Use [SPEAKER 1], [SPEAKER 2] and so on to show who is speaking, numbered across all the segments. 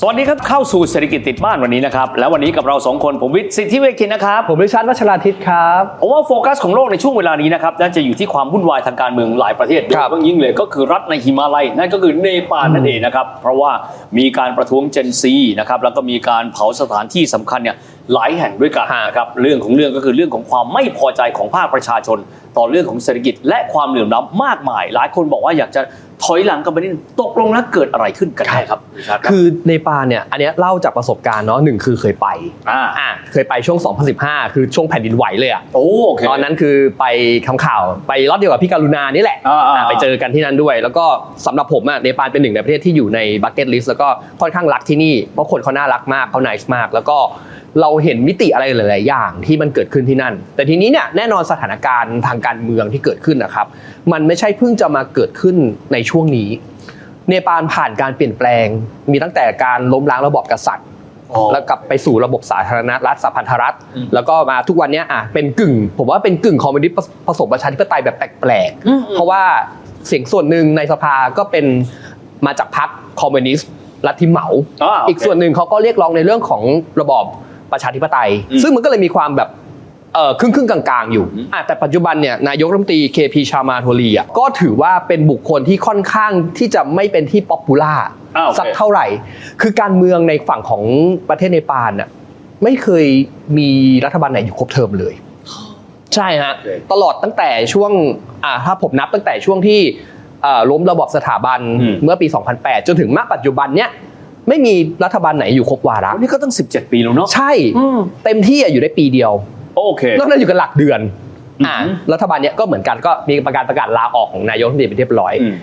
[SPEAKER 1] สวัสดีครับเข้าสู่เศรษฐกิจติดบ้านวันนี้นะครับแล้ววันนี้กับเราสองคนผมวิทย์สิทธิเวคินนะครับ
[SPEAKER 2] ผมริชาร์ดวัชราทิตครับ
[SPEAKER 1] ผมว่าโฟกัสของโลกในช่วงเวลานี้นะครับน่าจะอยู่ที่ความวุ่นวายทางการเมืองหลายประเทศโดย
[SPEAKER 2] ครับ
[SPEAKER 1] เฉพาะยิ่งเลยก็คือรัฐในหิมาลัยนั่นก็คือเนปาลนั่นเองนะครับเพราะว่ามีการประท้วงเจนซีนะครับแล้วก็มีการเผาสถานที่สำคัญเนี่ยหลายแห่งด้วยกันนะครับเรื่องของเรื่องก็คือเรื่องของความไม่พอใจของภาคประชาชน ต่อเรื่องของเศรษฐกิจและความเหลื่อมล้ำมากมาย หลายคนบอกว่าอยากจะ ถอยหลังกันไปนิดนึงตกลงแล้วเกิดอะไรขึ้นกันแน่ครับริชาร์ดรับ
[SPEAKER 2] คือในปาลเนี่ยอันเนี้ยเล่าจากประสบการณ์เนาะหนึ่งคือเคยไป
[SPEAKER 1] อ่า
[SPEAKER 2] อ่าเคยไปช่วง 2015 คือช่วงแผ่นดินไหวเลยอะ
[SPEAKER 1] โอ้โอเค
[SPEAKER 2] ตอนนั้นคือไปทำข่าวไปรอบเดียวกับพี่การุณานี่แหละ
[SPEAKER 1] อ่าอ่า
[SPEAKER 2] อ่าไปเจอกันที่นั่นด้วย แล้วก็สำหรับผมอะเนปาลเป็นหนึ่งในประเทศที่อยู่ในบั c เก็ตลิสต์แล้วก็ค่อนข้างรักที่นี่เพราะคนเขาน่ารักมากเขา n น c e มาก แล้วก็ เราเห็นมิติอะไรหลาย ๆ อย่างที่มันเกิดขึ้นที่นั่น แต่ทีนี้เนี่ยแน่นอนสถานการณ์ทางการเมืองที่เกิดขึ้นนะครับ มันไม่ใช่เพิ่งจะมาเกิดขึ้นในช่วงนี้ เนปาลผ่านการเปลี่ยนแปลง มีตั้งแต่การล้มล้างระบอบกษัตริย์
[SPEAKER 1] อ๋อ
[SPEAKER 2] แล้วกลับไปสู่ระบบสาธารณรัฐสัพพันธรัฐ
[SPEAKER 1] อืม
[SPEAKER 2] แล้วก็มาทุกวันเนี้ยอะเป็นกึ่ง ผมว่าเป็นกึ่งคอมมิวนิสต์ผผสมประชาธิปไตยแบบแปลก
[SPEAKER 1] อืม
[SPEAKER 2] ๆเพราะว่าเสียงส่วนหนึ่งในสภาก็เป็นมาจากพรรคคอมมิวนิสต์ลัทธิเหมา
[SPEAKER 1] อ่าโอเค
[SPEAKER 2] อีกส่วนหนึ่งเขาก็เรียกร้องในเรื่องของระบอบ ประชาธิปไตย
[SPEAKER 1] อืม
[SPEAKER 2] ซึ่งมันก็เลยมีความแบบเออครึ่งครึ่งๆกลางๆ อยู่
[SPEAKER 1] อืม
[SPEAKER 2] อะแต่ปัจจุบันเนี่ยนายกรัฐมนตรีเคพีชามาโทลีอะก็ถือว่าเป็นบุคคลที่ค่อนข้างที่จะไม่เป็นที่ป๊อปปูล่า
[SPEAKER 1] อ่าโอเค
[SPEAKER 2] สักเท่าไหร่ คือการเมืองในฝั่งของประเทศเนปาลน่ะไม่เคยมีรัฐบาลไหนอยู่ครบเทอมเลย ใช่ฮะ
[SPEAKER 1] โอเค
[SPEAKER 2] ตลอดตั้งแต่ช่วงอ่าถ้าผมนับตั้งแต่ช่วงที่อ่าล้มระบอบสถาบัน
[SPEAKER 1] อืม
[SPEAKER 2] เมื่อปี 2008 จนถึงณปัจจุบันเนี้ย ไม่มีรัฐบาลไหนอยู่ครบวาระ
[SPEAKER 1] อันนี้ก็ตั้ง 17 ปีแล้วเนาะ
[SPEAKER 2] ใช่
[SPEAKER 1] อืม
[SPEAKER 2] เต็มที่อะอยู่ได้ปีเดียว
[SPEAKER 1] โอเค
[SPEAKER 2] นอกนั้นอยู่กันหลักเดือน
[SPEAKER 1] อืม
[SPEAKER 2] อ่ารัฐบาลเนี้ยก็เหมือนกันก็มีประกาศประกาศลาออกของนายกรัฐมนตรีไปเรียบร้อย
[SPEAKER 1] อืม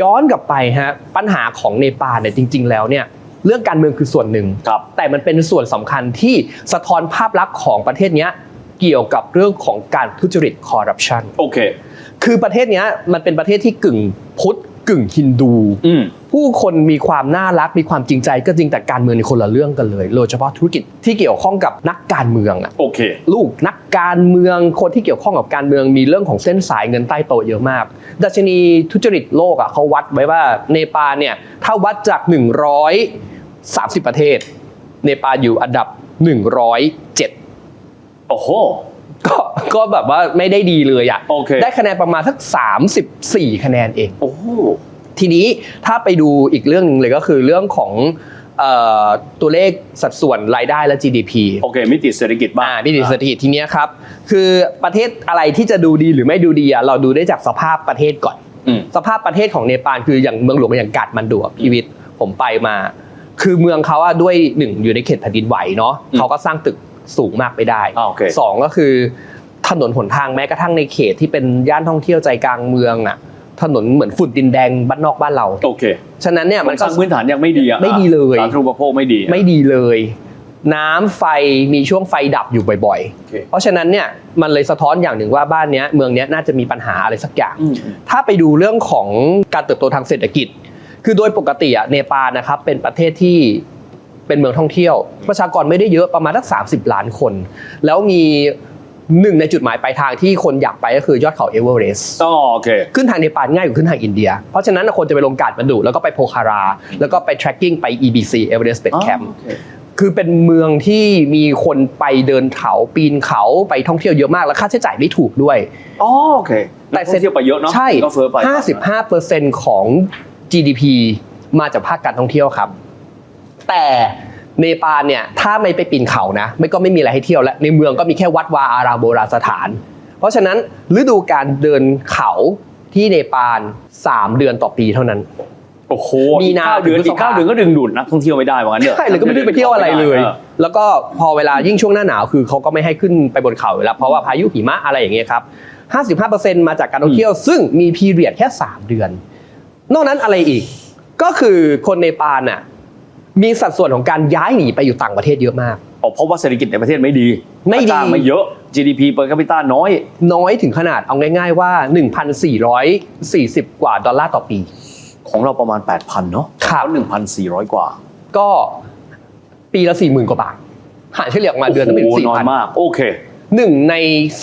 [SPEAKER 2] ย้อนกลับไปฮะปัญหาของเนปาลเนี่ยจริง ๆ แล้วเนี่ยเรื่องการเมืองคือส่วนหนึ่ง
[SPEAKER 1] ครับ
[SPEAKER 2] แต่มันเป็นส่วนสำคัญที่สะท้อนภาพลักษณ์ของประเทศเนี้ยเกี่ยวกับเรื่องของการทุจริตคอร์รัปชัน
[SPEAKER 1] โอเค
[SPEAKER 2] คือประเทศเนี้ยมันเป็นประเทศที่กึ่งพุทธกึ่งฮินดู
[SPEAKER 1] อืม
[SPEAKER 2] ผู้คนมีความน่ารักมีความจริงใจก็จริงแต่การเมืองในคนละเรื่องกันเลยโดยเฉพาะธุรกิจที่เกี่ยวข้องกับนักการเมืองอะ
[SPEAKER 1] โอเค
[SPEAKER 2] ลูกนักการเมืองคนที่เกี่ยวข้องกับการเมืองมีเรื่องของเส้นสายเงินใต้โต๊ะเยอะมาก ดัชนีทุจริตโลกอะเขาวัดไว้ว่าเนปาลเนี่ยถ้าวัดจาก 130 ประเทศ เนปาลอยู่อันดับ 107
[SPEAKER 1] โอ้โห
[SPEAKER 2] ก็ก็แบบว่าไม่ได้ดีเลยอะ
[SPEAKER 1] โอเค
[SPEAKER 2] ได้คะแนนประมาณสัก 34 คะแนนเอง
[SPEAKER 1] โอ้โห
[SPEAKER 2] ทีนี้ถ้าไปดูอีกเรื่องหนึงเลยก็คือเรื่องของเอ่อตัวเลขสัดส่วนรายได้และ GDP
[SPEAKER 1] โอเคมิติเศรษฐกิจบ้าง
[SPEAKER 2] อ่านี่ดิเศรษฐกิจทีเนี้ยครับ คือประเทศอะไรที่จะดูดีหรือไม่ดูดีอะเราดูได้จากสภาพประเทศก่อน
[SPEAKER 1] อืม
[SPEAKER 2] สภาพประเทศของเนปาลคืออย่างเมืองหลวงอย่างกาดมันดูอะพีวิทย์ผมไปมา คือเมืองเขาอะด้วยหนึ่งอยู่ในเขตแผ่นดินไหวเนาะ
[SPEAKER 1] อืม
[SPEAKER 2] เขาก็สร้างตึกสูงมากไม่ได้
[SPEAKER 1] อ่าโอเค
[SPEAKER 2] สองก็คือถนนหนทางแม้กระทั่งในเขตที่เป็นย่านท่องเที่ยวใจกลางเมืองอะ ถนนเหมือนฝุ่นดินแดงบ้านนอกบ้านเรา
[SPEAKER 1] โอเค
[SPEAKER 2] ฉะนั้นเนี่ย
[SPEAKER 1] มั
[SPEAKER 2] มันน
[SPEAKER 1] ส
[SPEAKER 2] ก็
[SPEAKER 1] ร้างพื้นฐานยังไม่ดีอะ
[SPEAKER 2] ไม่ดีเลย
[SPEAKER 1] สาธารณูปโภคไม่ดีอะ
[SPEAKER 2] ไม่ดีเลย น้ำไฟมีช่วงไฟดับอยู่บ่อย
[SPEAKER 1] โอเค
[SPEAKER 2] ๆ เพราะฉะนั้นเนี่ยมันเลยสะท้อนอย่างหนึ่งว่าบ้านเนี้ยเมืองเนี้ยน่าจะมีปัญหาอะไรสักอย่าง
[SPEAKER 1] อืม
[SPEAKER 2] ถ้าไปดูเรื่องของการเติบโตทางเศรษฐกิจ คือโดยปกติอะเนปาลนะครับเป็นประเทศที่เป็นเมืองท่องเที่ยว ประชากรไม่ได้เยอะประมาณสัก30 ล้านคน แล้วมี หนึ่งในจุดหมายปลายทางที่คนอยากไปก็คือยอดเขาเอเวอเรสต์
[SPEAKER 1] อ๋อโอเค
[SPEAKER 2] ขึ้นทางเนปาลง่ายกว่าขึ้นทางอินเดีย เพราะฉะนั้นคนจะไปลงกาดมันดุแล้วก็ไปโพคารา แล้วก็ไป tracking ไป EBC Everest Base
[SPEAKER 1] อ๋อ
[SPEAKER 2] Camp
[SPEAKER 1] โอเค
[SPEAKER 2] คือเป็นเมืองที่มีคนไปเดินเขาปีนเขาไปท่องเที่ยวเยอะมาก แล้วค่าใช้จ่ายไม่ถูกด้วย
[SPEAKER 1] อ๋อโอเค
[SPEAKER 2] แต่
[SPEAKER 1] แต่เที่ยวไปเยอะเนาะ
[SPEAKER 2] ใช่
[SPEAKER 1] ก็เฟ้อไป
[SPEAKER 2] 55%ของ GDP มาจากภาคการท่องเที่ยวครับ แต่ เนปาลเนี่ยถ้าไม่ไปปีนเขานะไม่ก็ไม่มีอะไรให้เที่ยวแล้วในเมืองก็มีแค่วัดวาอารามโบราณสถาน เพราะฉะนั้นฤดูการเดินเขาที่เนปาล3 เดือนต่อปีเท่านั้น
[SPEAKER 1] โอ้โห
[SPEAKER 2] มีนา
[SPEAKER 1] อีกเก้าเดือน
[SPEAKER 2] ถึงพฤษ
[SPEAKER 1] อีกเก้า
[SPEAKER 2] ภา
[SPEAKER 1] เดือนก็ดึงดูดนักท่องเที่ยวไม่ได้ว่างั้นเถอะ
[SPEAKER 2] ใช่เลยก็ไม่ได้ไปเที่ยวอะไรเลย แล้วก็พอเวลายิ่งช่วงหน้าหนาวคือเขาก็ไม่ให้ขึ้นไปบนเขาอยู่แล้วเพราะว่าพายุหิมะอะไรอย่างเงี้ยครับ55%มาจากการท่องเที่ยว ซึ่งมีพีเรียดแค่ 3 เดือน นอกนั้นอะไรอีก ก็คือคนเนปาลน่ะ มีสัดส่วนของการย้ายหนีไปอยู่ต่างประเทศเยอะมาก
[SPEAKER 1] อ๋อเพราะว่าเศรษฐกิจในประเทศไม่ดี
[SPEAKER 2] ไม่ดี
[SPEAKER 1] จ้างไม่เยอะ GDP per capita น้อย
[SPEAKER 2] น้อยถึงขนาดเอาง่ายๆว่า 1,440 กว่าดอลลาร์ต่อปี
[SPEAKER 1] โของเราประมาณ 8,000 เนาะ
[SPEAKER 2] ครับ
[SPEAKER 1] หนึ่งพันสี่ร้อยกว่า
[SPEAKER 2] ก็ปีละสี่หมื่นกว่าบาท หารเฉลี่ยออกมาเดือนละเป็น
[SPEAKER 1] โโห
[SPEAKER 2] สี่
[SPEAKER 1] น้อ
[SPEAKER 2] พั
[SPEAKER 1] ย
[SPEAKER 2] น
[SPEAKER 1] มาก โอเค
[SPEAKER 2] หนึ่งใน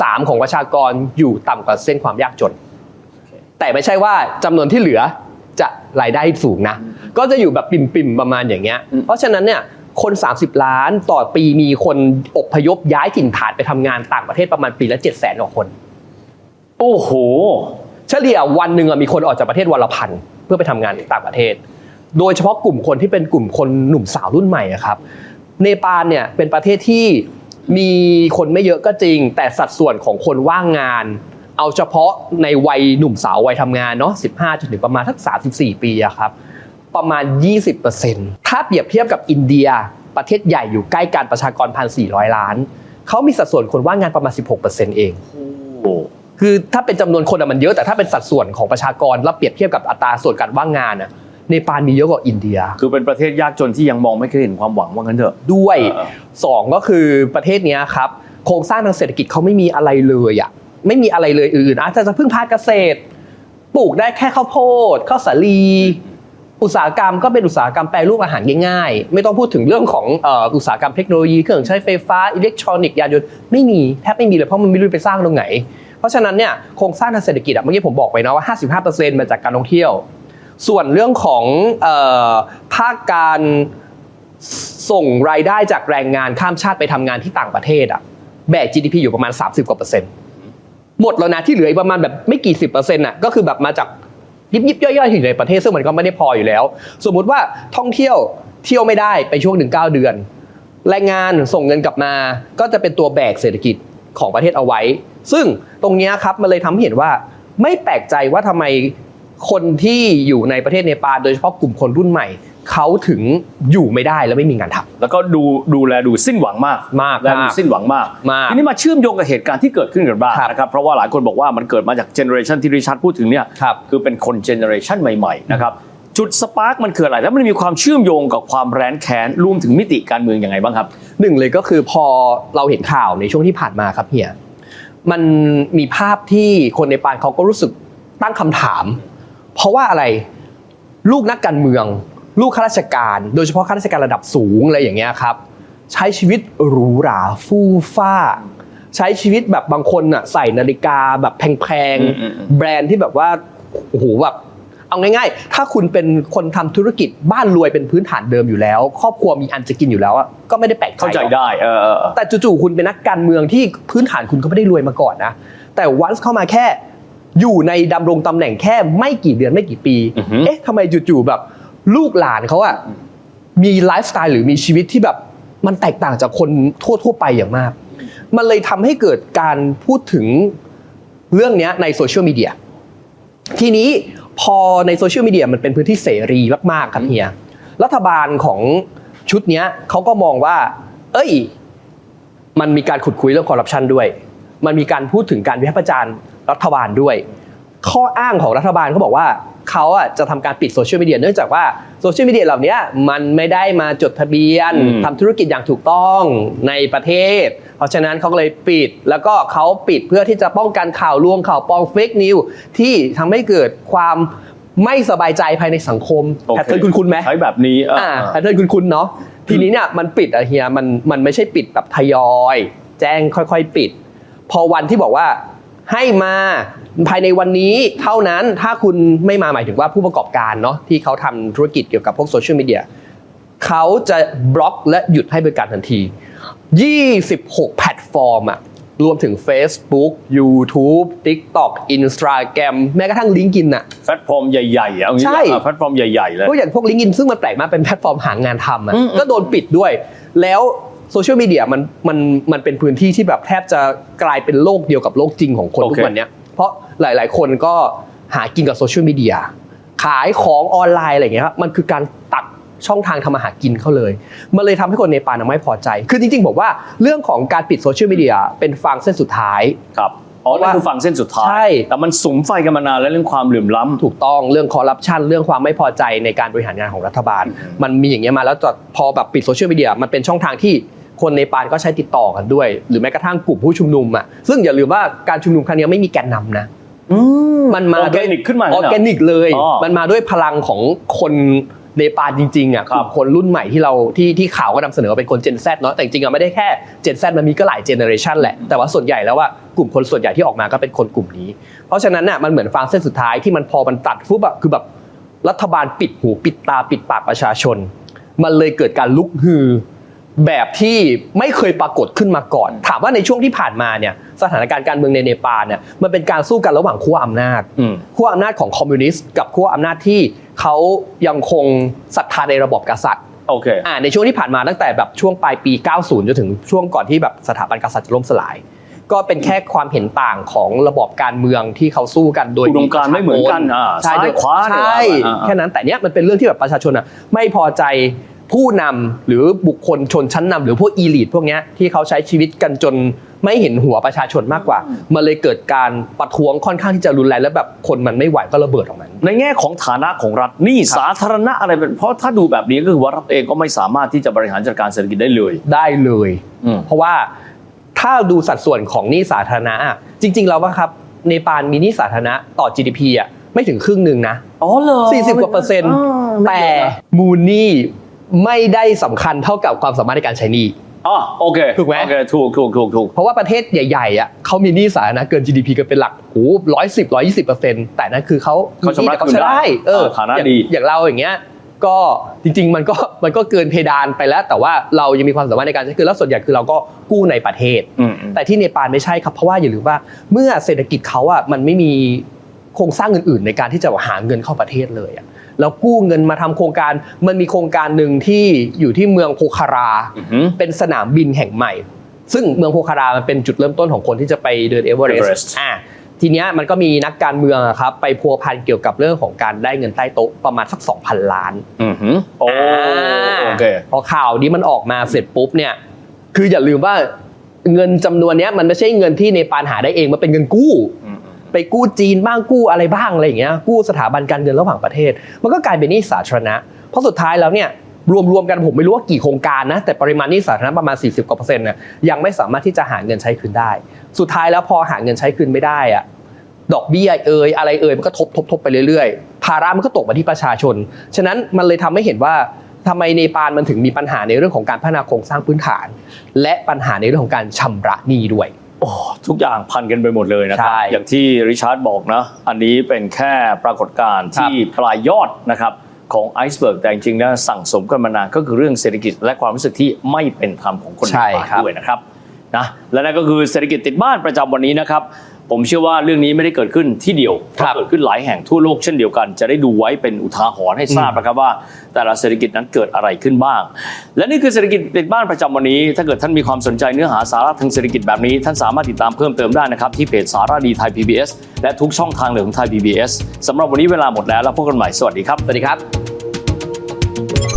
[SPEAKER 2] สามของประชากรอยู่ต่ำกว่าเส้นความยากจน แต่ไม่ใช่ว่าจำนวนที่เหลือจะรายได้สูงนะ ก็จะอยู่แบบปิ่มๆประมาณอย่างเงี้ย
[SPEAKER 1] อืม
[SPEAKER 2] เพราะฉะนั้นเนี่ยคน 30 ล้านต่อปีมีคนอพยพย้ายถิ่นฐานไปทำงานต่างประเทศประมาณปีละ 7 0 0 0 0 0กว่าคน
[SPEAKER 1] โอ้โห
[SPEAKER 2] เฉลี่ยวันหนึ่งอะมีคนออกจากประเทศวันละพันเพื่อไปทำงานในต่างประเทศ โดยเฉพาะกลุ่มคนที่เป็นกลุ่มคนหนุ่มสาวรุ่นใหม่อะครับเนปาลเนี่ยเป็นประเทศที่มีคนไม่เยอะก็จริง แต่สัดส่วนของคนว่างงาน เอาเฉพาะในวัยหนุ่มสาววัยทำงานเนาะ15จนถึงประมาณทัก34 ปีอะครับ ประมาณ 20%ถ้าเปรียบเทียบกับอินเดีย ประเทศใหญ่อยู่ใกล้กันประชากร 1,400 ล้าน เขามีสัดส่วนคนว่างงานประมาณ 16%เอง
[SPEAKER 1] โอ้
[SPEAKER 2] คือถ้าเป็นจำนวนคนอะมันเยอะแต่ถ้าเป็นสัดส่วนของประชากรแล้วเปรียบเทียบกับอัตราส่วนการว่างงานอะเนปาลมีเยอะกว่าอินเดีย
[SPEAKER 1] คือเป็นประเทศยากจนที่ยังมองไม่เคยเห็นความหวังว่างั้นเถอะ
[SPEAKER 2] ด้วย
[SPEAKER 1] เออ
[SPEAKER 2] สองก็คือประเทศเนี้ยครับโครงสร้างทางเศรษฐกิจเขาไม่มีอะไรเลยอะไม่มีอะไรเลยอื่นๆอาจจะพึ่งพาเกษตร ปลูกได้แค่ข้าวโพดข้าวสาลี อุตสาหกรรมก็เป็นอุตสาหกรรมแปรรูปอาหารง่ายๆ ไม่ต้องพูดถึงเรื่องของอุตสาหกรรมเทคโนโลยีเครื่องใช้ไฟฟ้าอิเล็กทรอนิกส์ยานยนต์ไม่มีแทบไม่มีเลยเพราะมันไม่รู้ไปสร้างตรงไหน เพราะฉะนั้นเนี่ยโครงสร้างทางเศรษฐกิจอะเมื่อกี้ผมบอกไปนะว่า 55%มาจากการท่องเที่ยว ส่วนเรื่องของออภาคการส่งรายได้จากแรงงานข้ามชาติไปทำงานที่ต่างประเทศอะแบก GDP อยู่ประมาณ 30กว่าเปอร์เซ็นต์หมดแล้วนะที่เหลืออีกประมาณแบบไม่กี่สิบเปอร์เซ็นต์อะก็คือแบบมาจาก ยิบยิบย่อยๆที่อยู่ในประเทศซึ่งมันก็ไม่ได้พออยู่แล้ว สมมุติว่าท่องเที่ยวเที่ยวไม่ได้ไปช่วงหนึ่งเก้าเดือน แรงงานส่งเงินกลับมา ก็จะเป็นตัวแบกเศรษฐกิจของประเทศเอาไว้ ซึ่งตรงนี้ครับมันเลยทำให้เห็นว่าไม่แปลกใจว่าทำไมคนที่อยู่ในประเทศเนปาลโดยเฉพาะกลุ่มคนรุ่นใหม่ เขาถึงอยู่ไม่ได้และไม่มีงานทำ
[SPEAKER 1] แล้วก็ดูดูแลดูสิ้นหวังมาก
[SPEAKER 2] มาก
[SPEAKER 1] และดู
[SPEAKER 2] มาก
[SPEAKER 1] สิ้นหวังมาก
[SPEAKER 2] มาก
[SPEAKER 1] ทีนี้มาเชื่อมโยงกับเหตุการณ์ที่เกิดขึ้นกันบ้าง
[SPEAKER 2] ครับ
[SPEAKER 1] นะครับเพราะว่าหลายคนบอกว่ามันเกิดมาจากเจเนอเรชันที่ริชาร์ดพูดถึงเนี่ย
[SPEAKER 2] ครับ
[SPEAKER 1] คือเป็นคนเจเนอเรชันใหม่ๆนะครับจุดสปาร์กมันคืออะไร แล้วมันมีความเชื่อมโยงกับความแร้นแค้นรวมถึงมิติการเมืองยังไงบ้างครับ
[SPEAKER 2] หนึ่งเลยก็คือพอเราเห็นข่าวในช่วงที่ผ่านมาครับเฮียมันมีภาพที่คนในปานเขาก็รู้สึกตั้งคำถาม เพราะว่าอะไรลูกนักการเมือง ลูกข้าราชการ โดยเฉพาะข้าราชการระดับสูงอะไรอย่างเงี้ยครับ ใช้ชีวิตหรูหราฟู่ฟ้า ใช้ชีวิตแบบบางคนอะใส่นาฬิกาแบบแพง
[SPEAKER 1] อืมอืมอืม
[SPEAKER 2] ๆแบรนด์ที่แบบว่าโอ้โหแบบเอาง่ายๆ ถ้าคุณเป็นคนทำธุรกิจบ้านรวยเป็นพื้นฐานเดิมอยู่แล้ว ครอบครัวมีอันจะกินอยู่แล้วอะก็ไม่ได้แปลกใจ
[SPEAKER 1] เข้าใจ
[SPEAKER 2] หรอก
[SPEAKER 1] ได้เออเออเออ
[SPEAKER 2] แต่จู่ๆคุณเป็นนักการเมืองที่พื้นฐานคุณก็ไม่ได้รวยมาก่อนนะ แต่วันเข้ามาแค่อยู่ในดำรงตำแหน่งแค่ไม่กี่เดือนไม่กี่ปี
[SPEAKER 1] อือฮึ
[SPEAKER 2] เอ๊ะทำไมจู่ๆแบบ ลูกหลานเขาอะมีไลฟ์สไตล์หรือมีชีวิตที่แบบมันแตกต่างจากคนทั่วๆไปอย่างมาก มันเลยทำให้เกิดการพูดถึงเรื่องนี้ในโซเชียลมีเดียทีนี้พอในโซเชียลมีเดียมันเป็นพื้นที่เสรีมากๆครับเฮียรัฐบาลของชุดนี้เขาก็มองว่า เอ้ย มันมีการขุดคุยเรื่องคอร์รัปชันด้วย มันมีการพูดถึงการวิพากษ์วิจารณ์รัฐบาลด้วย ข้ออ้างของรัฐบาลเขาบอกว่าเขาอะจะทำการปิดโซเชียลมีเดียเนื่องจากว่าโซเชียลมีเดียเหล่านี้มันไม่ได้มาจดทะเบียน
[SPEAKER 1] อืม
[SPEAKER 2] ทำธุรกิจอย่างถูกต้องในประเทศ เพราะฉะนั้นเขาก็เลยปิด แล้วก็เขาปิดเพื่อที่จะป้องกันข่าวลวงข่าวปลอมเฟกนิวที่ทำให้เกิดความไม่สบายใจภายในสังคม
[SPEAKER 1] โอเค
[SPEAKER 2] แพทเทิร์นคุณคุณไหม
[SPEAKER 1] ใช้แบบนี้เออ
[SPEAKER 2] อ่า
[SPEAKER 1] เออ
[SPEAKER 2] แพทเทิร์นคุณคุณเนาะทีนี้เนี่ยมันปิดอะเฮียมันมันไม่ใช่ปิดแบบทยอย แจ้งค่อย ๆ ปิด พอวันที่บอกว่า ให้มาภายในวันนี้เท่านั้นถ้าคุณไม่มาหมายถึงว่าผู้ประกอบการเนาะที่เขาทำธุรกิจเกี่ยวกับพวกโซเชียลมีเดียเขาจะบล็อกและหยุดให้บริการทันที 26 แพลตฟอร์มอะรวมถึง Facebook YouTube TikTok Instagram แม้กระทั่ง LinkedIn อะ
[SPEAKER 1] แพลตฟอร์มใหญ่ๆเอางี้
[SPEAKER 2] ใช่
[SPEAKER 1] อะแพลตฟอร์มใหญ่ๆเลย
[SPEAKER 2] พวกอย่างพวกลิงก์อินซึ่งมันแปลกมากเป็นแพลตฟอร์มหางานทำอะ
[SPEAKER 1] อืม
[SPEAKER 2] ก็โดนปิดด้วย แล้ว โซเชียลมีเดียมันมันมันเป็นพื้นที่ที่แบบแทบจะกลายเป็นโลกเดียวกับโลกจริงของคนทุกวันเนี้ยเพราะหลาย ๆ คนก็หากินกับโซเชียลมีเดียขายของออนไลน์อะไรอย่างเงี้ยครับมันคือการตัดช่องทางทำมาหากินเขาเลย มันเลยทำให้คนเนปาลนะไม่พอใจ คือจริงๆบอกว่าเรื่องของการปิดโซเชียลมีเดียเป็นฟางเส้นสุดท้าย
[SPEAKER 1] ครับ อ๋อนั่นคือฝั่งเส้นสุดท้าย
[SPEAKER 2] ใช่
[SPEAKER 1] แต่มันสุมไฟกันมานานแล้วเรื่องความเหลื่อมล้ำ
[SPEAKER 2] ถูกต้องเรื่องคอร์รัปชันเรื่องความไม่พอใจในการบริหารงานของรัฐบาล มันมีอย่างเงี้ยมาแล้วจอดพอแบบปิดโซเชียลมีเดียมันเป็นช่องทางที่คนในปานก็ใช้ติดต่อกันด้วย หรือแม้กระทั่งกลุ่มผู้ชุมนุมอะซึ่งอย่าลืมว่าการชุมนุมครั้งนี้ไม่มีแกนนำนะ
[SPEAKER 1] อืม
[SPEAKER 2] มันมา
[SPEAKER 1] ออร์แกนิกขึ้นมา
[SPEAKER 2] ออร์แกนิกเลย
[SPEAKER 1] อ๋อ
[SPEAKER 2] มันมาด้วยพลังของคน เนปาลจริงๆอะ
[SPEAKER 1] ครับ
[SPEAKER 2] กลุ่มคนรุ่นใหม่ที่เราที่ที่ข่าวก็นำเสนอว่าเป็นคนเจน Z เนาะแต่จริงๆอะไม่ได้แค่เจน Z มันมีก็หลายเจเนอเรชันแหละแต่ว่าส่วนใหญ่แล้วว่ากลุ่มคนส่วนใหญ่ที่ออกมาก็เป็นคนกลุ่มนี้ เพราะฉะนั้นน่ะมันเหมือนฟางเส้นสุดท้ายที่มันพอมันตัดฟุบอะคือแบบรัฐบาลปิดหูปิดตาปิดปากประชาชน มันเลยเกิดการลุกฮือแบบที่ไม่เคยปรากฏขึ้นมาก่อน ถามว่าในช่วงที่ผ่านมาเนี่ยสถานการณ์การเมืองในเนปาลเนี่ยมันเป็นการสู้กันระหว่างขั้วอำนาจ
[SPEAKER 1] อืม
[SPEAKER 2] ขั้วอำนาจของคอมมิวนิสต์กับขั้วอำนาจที่ เขายังคงศรัทธาในระบอบกษัตริย์
[SPEAKER 1] โอเค
[SPEAKER 2] อ่าในช่วงที่ผ่านมาตั้งแต่แบบช่วงปลายปี 90 จนถึงช่วงก่อนที่แบบสถาบันกษัตริย์จะล่มสลาย ก็เป็นแค่ความเห็นต่างของระบอบการเมืองที่เขาสู้กันโดย
[SPEAKER 1] อุดมการณ์ไม่เหมือนกันอ่า
[SPEAKER 2] ใช่
[SPEAKER 1] ซ้ายขวาเนี่ย
[SPEAKER 2] ใช่
[SPEAKER 1] อ่าอ่า
[SPEAKER 2] แค่นั้นแต่เนี้ยมันเป็นเรื่องที่แบบประชาชนอะไม่พอใจผู้นำหรือบุคคลชนชั้นนำหรือพวกอีลิทพวกเนี้ยที่เขาใช้ชีวิตกันจน ไม่เห็นหัวประชาชนมากกว่า มันเลยเกิดการประท้วงค่อนข้างที่จะรุนแรงแล้วแบบคนมันไม่ไหวก็ระเบิดออกมา
[SPEAKER 1] ในแง่ของฐานะของรัฐหนี่สาธารณะอะไรเป็นเพราะถ้าดูแบบนี้ก็คือว่ารัฐเองก็ไม่สามารถที่จะบริหารจัดการเศรษฐกิจได้เลย
[SPEAKER 2] ได้เลย
[SPEAKER 1] อืม
[SPEAKER 2] เพราะว่าถ้าดูสัดส่วนของหนี้สาธารณะอะจริง ๆ แล้วว่าครับเนปาลมีหนี้สาธารณะต่อ GDP อะไม่ถึงครึ่งหนึ่งนะ
[SPEAKER 1] อ๋อเหรอ
[SPEAKER 2] 40 กว่าเปอร์เซ็นต์ แต่มูลหนี้ไม่ได้สำคัญเท่ากับความสามารถในการใช้หนี้
[SPEAKER 1] อ๋อโอเค
[SPEAKER 2] ถูกไหม
[SPEAKER 1] โอเคถูกถูกถูกถูก
[SPEAKER 2] เพราะว่าประเทศใหญ่ๆอะเขามีหนี้สาธารณะเกิน GDP กันเป็นหลักโอ้ร้อยสิบร้อยยี่สิบเปอร์เซ็นต์แต่นั่นคือเขา
[SPEAKER 1] เขาชำระ
[SPEAKER 2] แต่เขา
[SPEAKER 1] คืน
[SPEAKER 2] ใช้
[SPEAKER 1] ได้
[SPEAKER 2] ได้เออ
[SPEAKER 1] เออฐานะ
[SPEAKER 2] อย่ง
[SPEAKER 1] ดี
[SPEAKER 2] อย่างเราอย่างเงี้ยก็จริง ๆ มันก็มันก็เกินเพดานไปแล้ว แต่ว่าเรายังมีความสามารถในการใช้คืนแล้วส่วนใหญ่คือเราก็กู้ในประเทศ
[SPEAKER 1] อืมอืม
[SPEAKER 2] แต่ที่เนปาลไม่ใช่ครับเพราะว่าอย่าลืมว่าเมื่อเศรษฐกิจเขาอะมันไม่มีโครงสร้างอื่นๆ ในการที่จะหาเงินเข้าประเทศเลยอะ แล้วกู้เงินมาทำโครงการ มันมีโครงการหนึ่งที่อยู่ที่เมืองโพคารา
[SPEAKER 1] อือหือ
[SPEAKER 2] เป็นสนามบินแห่งใหม่ ซึ่งเมืองโพคารา มันเป็นจุดเริ่มต้นของคนที่จะไปเดินเอเวอเรส
[SPEAKER 1] Everest
[SPEAKER 2] ต์อ่าทีเนี้ยมันก็มีนักการเมืองอะครับไปพัวพันเกี่ยวกับเรื่องของการได้เงินใต้โต๊ะประมาณสัก 2,000 ล้าน
[SPEAKER 1] อือหือโอ้าโอเค
[SPEAKER 2] พอข่าวนี้มันออกมาเสร็จปุ๊บเนี่ย คืออย่าลืมว่าเงินจำนวนเนี้ยมันไม่ใช่เงินที่เนปาลหาได้เอง มันเป็นเงินกู้
[SPEAKER 1] อืม
[SPEAKER 2] ไปกู้จีนบ้างกู้อะไรบ้างอะไรอย่างเงี้ยกู้สถาบันการเงินระหว่างประเทศ มันก็กลายเป็นหนี้สาธารณะ เพราะสุดท้ายแล้วเนี่ยรวมๆกันผมไม่รู้ว่ากี่โครงการนะแต่ปริมาณหนี้สาธารณะประมาณ 40กว่าเปอร์เซ็นต์เนี่ยยังไม่สามารถที่จะหาเงินใช้คืนได้ สุดท้ายแล้วพอหาเงินใช้คืนไม่ได้อะดอกเบี้ยเอ่ยอะไรเอ่ยมันก็ทบทบทบไปเรื่อยๆ ภาระมันก็ตกมาที่ประชาชน ฉะนั้นมันเลยทำให้เห็นว่าทำไมเนปาลมันถึงมีปัญหาในเรื่องของการพัฒนาโครงสร้างพื้นฐาน และปัญหาในเรื่องของการชำระหนี้ด้วย
[SPEAKER 1] โอ้ทุกอย่างพันกันไปหมดเลยนะครับ
[SPEAKER 2] ใช่
[SPEAKER 1] อย่างที่ริชาร์ดบอกนะ อันนี้เป็นแค่ปรากฏการณ์
[SPEAKER 2] ครับ
[SPEAKER 1] ที่ปลายยอดนะครับของไอซ์เบิร์กแต่จริงๆนะสั่งสมกันมานานก็คือเรื่องเศรษฐกิจและความรู้สึกที่ไม่เป็นธรรมของคน
[SPEAKER 2] ใช่
[SPEAKER 1] ในป่า
[SPEAKER 2] ครับ
[SPEAKER 1] ด้วยนะครับนะและนั่นก็คือเศรษฐกิจติดบ้านประจำวันนี้นะครับ ผมเชื่อว่าเรื่องนี้ไม่ได้เกิดขึ้นที่เดียว
[SPEAKER 2] ครับ
[SPEAKER 1] เกิดขึ้นหลายแห่งทั่วโลกเช่นเดียวกัน จะได้ดูไว้เป็นอุทาหรณ์ให้ทราบนะครับว่า แต่ละเศรษฐกิจนั้นเกิดอะไรขึ้นบ้าง และนี่คือเศรษฐกิจติดบ้านประจำวันนี้ ถ้าเกิดท่านมีความสนใจเนื้อหาสาระทางเศรษฐกิจแบบนี้ ท่านสามารถติดตามเพิ่มเติมได้นะครับที่เพจสาระดีไทย PBS และทุกช่องทางเลยของไทย PBS สำหรับวันนี้เวลาหมดแล้วแล้วพบกันใหม่สวัสดีครับ
[SPEAKER 2] สวัสดีครับ